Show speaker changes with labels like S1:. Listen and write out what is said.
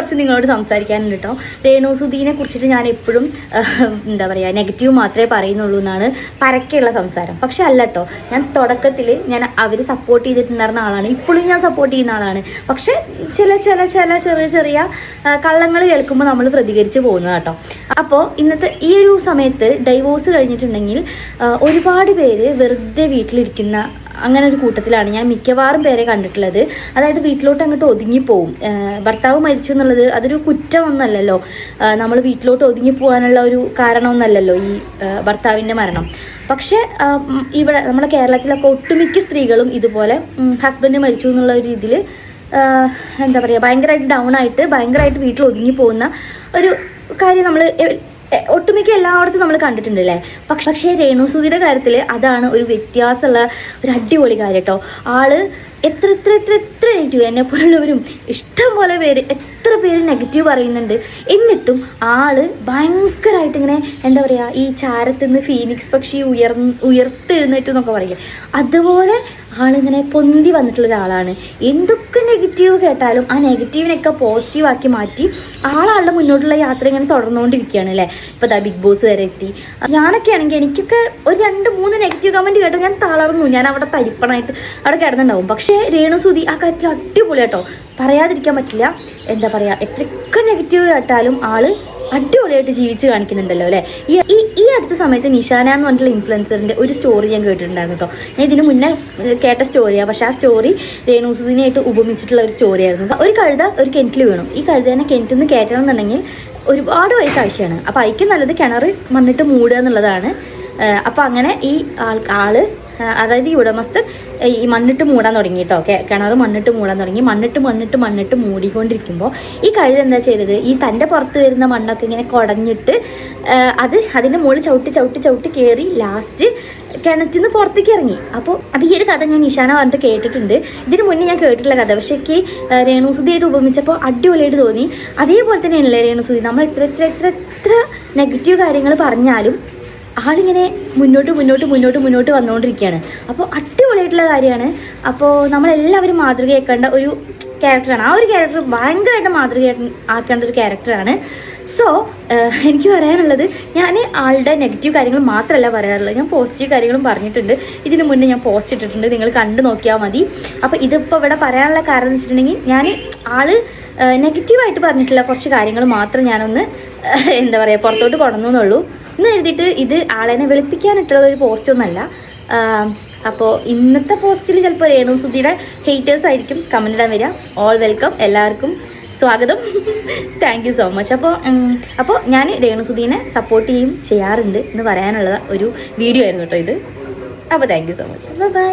S1: കുറച്ച് നിങ്ങളോട് സംസാരിക്കാനുണ്ട് കേട്ടോ രേണുസുദീനെ കുറിച്ചിട്ട് ഞാൻ എപ്പോഴും എന്താ പറയുക നെഗറ്റീവ് മാത്രമേ പറയുന്നുള്ളൂ എന്നാണ് പരക്കെയുള്ള സംസാരം. പക്ഷെ അല്ല കേട്ടോ ഞാൻ തുടക്കത്തിൽ ഞാൻ അവർ സപ്പോർട്ട് ചെയ്തിട്ടുണ്ടായിരുന്ന ആളാണ്. ഇപ്പോഴും ഞാൻ സപ്പോർട്ട് ചെയ്യുന്ന ആളാണ്. പക്ഷെ ചില ചില ചില ചെറിയ ചെറിയ കള്ളങ്ങൾ കേൾക്കുമ്പോൾ നമ്മൾ പ്രതികരിച്ച് പോകുന്നത് കേട്ടോ അപ്പോൾ ഇന്നത്തെ ഈ ഒരു സമയത്ത് ഡൈവോഴ്സ് കഴിഞ്ഞിട്ടുണ്ടെങ്കിൽ ഒരുപാട് പേര് വെറുതെ വീട്ടിലിരിക്കുന്ന അങ്ങനെ ഒരു കൂട്ടത്തിലാണ്. ഞാൻ മിക്കവാറും പേരെ കണ്ടിട്ടുള്ളത്. അതായത് വീട്ടിലോട്ട് അങ്ങോട്ട് ഒതുങ്ങിപ്പോവും. ഭർത്താവ് മരിച്ചു എന്നുള്ളത് അതൊരു കുറ്റമൊന്നല്ലല്ലോ. നമ്മൾ വീട്ടിലോട്ട് ഒതുങ്ങി പോകാനുള്ള ഒരു കാരണമൊന്നല്ലല്ലോ ഈ ഭർത്താവിന്റെ മരണം. പക്ഷേ ഇവിടെ നമ്മുടെ കേരളത്തിലൊക്കെ ഒട്ടുമിക്ക സ്ത്രീകളും ഇതുപോലെ ഹസ്ബൻഡ് മരിച്ചു എന്നുള്ള ഒരു രീതിയിൽ എന്താ പറയുക ഭയങ്കരമായിട്ട് ഡൗൺ ആയിട്ട് ഭയങ്കരമായിട്ട് വീട്ടിൽ ഒതുങ്ങി പോകുന്ന ഒരു കാര്യം നമ്മൾ ഒട്ടുമിക്ക എല്ലായിടത്തും നമ്മൾ കണ്ടിട്ടുണ്ട് അല്ലേ? പക്ഷെ പക്ഷേ രേണുസുതിയുടെ കാര്യത്തിൽ അതാണ് ഒരു വ്യത്യാസമുള്ള ഒരു അടിപൊളി കാര്യം കേട്ടോ. ആൾ എത്ര എത്ര എത്ര എത്ര നെഗറ്റീവ് എന്നെ പോലുള്ളവരും ഇഷ്ടം പോലെ പേര് എത്ര പേര് നെഗറ്റീവ് പറയുന്നുണ്ട്. എന്നിട്ടും ആൾ ഭയങ്കരമായിട്ട് ഇങ്ങനെ എന്താ പറയുക ഈ ചാരത്തിൽ നിന്ന് ഫീനിക്സ് പക്ഷി ഉയർ ഉയർത്തെഴുന്നേറ്റ് എന്നൊക്കെ പറയില്ലേ? അതുപോലെ ആളിങ്ങനെ പൊന്തി വന്നിട്ടുള്ള ഒരാളാണ്. എന്തൊക്കെ നെഗറ്റീവ് കേട്ടാലും ആ നെഗറ്റീവിനെയൊക്കെ പോസിറ്റീവാക്കി മാറ്റി ആളാളുടെ മുന്നോട്ടുള്ള യാത്ര ഇങ്ങനെ തുടർന്നുകൊണ്ടിരിക്കുകയാണ് അല്ലേ? ഇപ്പോൾ ദാ ബിഗ് ബോസ് വരെ എത്തി. ഞാനൊക്കെ ആണെങ്കിൽ എനിക്കൊക്കെ ഒരു രണ്ട് മൂന്ന് നെഗറ്റീവ് കമന്റ് കേട്ടോ ഞാൻ തളർന്നു. ഞാൻ അവിടെ തരിപ്പണായിട്ട് അവിടെ കിടന്നുണ്ടാവും. പക്ഷേ രേണുസുതി ആ കാര്യത്തിൽ അടിപൊളി കേട്ടോ. പറയാതിരിക്കാൻ പറ്റില്ല. എന്താ പറയുക എത്രയൊക്കെ നെഗറ്റീവ് കേട്ടാലും ആൾ അടിപൊളിയായിട്ട് ജീവിച്ച് കാണിക്കുന്നുണ്ടല്ലോ അല്ലേ? ഈ ഈ അടുത്ത സമയത്ത് നിഷാന എന്ന് പറഞ്ഞിട്ടുള്ള ഇൻഫ്ലുവൻസറിന്റെ ഒരു സ്റ്റോറി ഞാൻ കേട്ടിട്ടുണ്ടായിരുന്നു കേട്ടോ. ഞാൻ ഇതിന് മുന്നേ കേട്ട സ്റ്റോറിയാണ് പക്ഷേ ആ സ്റ്റോറി രേണുസുദിനായിട്ട് ഉപമിച്ചിട്ടുള്ള ഒരു സ്റ്റോറി ആയിരുന്നു. ഒരു കഴുത ഒരു കിണറ്റിൽ വീണു. ഈ കഴുതേനെ കിണറ്റിൽ നിന്ന് കയറ്റണം എന്നുണ്ടെങ്കിൽ ഒരുപാട് പൈസ ആവശ്യമാണ് അപ്പോൾ അതിക്കും നല്ലത് കിണർ മണ്ണിട്ട് മൂടുക എന്നുള്ളതാണ്. അപ്പോൾ അങ്ങനെ ഈ ആൾ ആൾ അതായത് ഈ ഉടമസ്ഥൻ ഈ മണ്ണിട്ട് മൂടാൻ തുടങ്ങി കേട്ടോ കെ- കിണർ മണ്ണിട്ട് മൂടാൻ തുടങ്ങി. മണ്ണിട്ട് മണ്ണിട്ട് മണ്ണിട്ട് മൂടിക്കൊണ്ടിരിക്കുമ്പോൾ ഈ കഴുത എന്താ ചെയ്തത്? ഈ തന്റെ പുറത്ത് വരുന്ന മണ്ണൊക്കെ ഇങ്ങനെ കുടഞ്ഞിട്ട് അത് അതിന്റെ മുകളിൽ ചവിട്ടി ചവിട്ടി ചവിട്ടി കയറി ലാസ്റ്റ് കിണറ്റിൽ നിന്ന് പുറത്തേക്ക് ഇറങ്ങി. അപ്പോൾ അപ്പോൾ ഈ ഒരു കഥ ഞാൻ നിഷാന പറഞ്ഞിട്ട് കേട്ടിട്ടുണ്ട്. ഇതിന് മുന്നേ ഞാൻ കേട്ടിട്ടുള്ള കഥ. പക്ഷേ എനിക്ക് രേണുസുതിയായിട്ട് ഉപമിച്ചപ്പോൾ അടിപൊളിയായിട്ട് തോന്നി. അതേപോലെ തന്നെയാണല്ലേ രേണുസുതി നമ്മൾ എത്ര എത്ര എത്ര എത്ര നെഗറ്റീവ് കാര്യങ്ങൾ പറഞ്ഞാലും ആളിങ്ങനെ മുന്നോട്ട് മുന്നോട്ട് മുന്നോട്ട് മുന്നോട്ട് വന്നുകൊണ്ടിരിക്കുകയാണ്. അപ്പോൾ അടിപൊളിയായിട്ടുള്ള കാര്യമാണ്. അപ്പോൾ നമ്മളെല്ലാവരും മാതൃകയാക്കേണ്ട ഒരു ക്യാരക്ടറാണ് ആ ഒരു ക്യാരക്ടർ ഭയങ്കരമായിട്ട് മാതൃക ആക്കേണ്ട ഒരു ക്യാരക്ടറാണ് സോ എനിക്ക് പറയാനുള്ളത് ഞാൻ ആളുടെ നെഗറ്റീവ് കാര്യങ്ങൾ മാത്രമല്ല പറയാറുള്ളത്. ഞാൻ പോസിറ്റീവ് കാര്യങ്ങളും പറഞ്ഞിട്ടുണ്ട്. ഇതിന് മുന്നേ ഞാൻ പോസ്റ്റ് ഇട്ടിട്ടുണ്ട്. നിങ്ങൾ കണ്ടു നോക്കിയാൽ മതി. അപ്പോൾ ഇതിപ്പോൾ ഇവിടെ പറയാനുള്ള കാരണം എന്ന് വെച്ചിട്ടുണ്ടെങ്കിൽ ഞാൻ ആൾ നെഗറ്റീവായിട്ട് പറഞ്ഞിട്ടുള്ള കുറച്ച് കാര്യങ്ങൾ മാത്രം ഞാനൊന്ന് എന്താ പറയുക പുറത്തോട്ട് കൊണ്ടുവന്നുള്ളൂ എന്ന് എഴുതിയിട്ട് ഇത് ആളെന്നെ വെളുപ്പിക്കാനിട്ടുള്ള ഒരു പോസ്റ്റ് ഒന്നല്ല അപ്പോൾ ഇന്നത്തെ പോസ്റ്റിൽ ചിലപ്പോൾ രേണു സുധിയുടെ ഹേറ്റേഴ്സ് ആയിരിക്കും കമന്റ് ഇടാൻ വരിക. ഓൾ വെൽക്കം എല്ലാവർക്കും സ്വാഗതം. താങ്ക് യു സോ മച്ച് അപ്പോൾ അപ്പോൾ ഞാൻ രേണു സുധീനെ സപ്പോർട്ട് ചെയ്യും ചെയ്യാറുണ്ട് എന്ന് പറയാനുള്ള ഒരു വീഡിയോ ആയിരുന്നു കേട്ടോ ഇത്. അപ്പോൾ thank you so much bye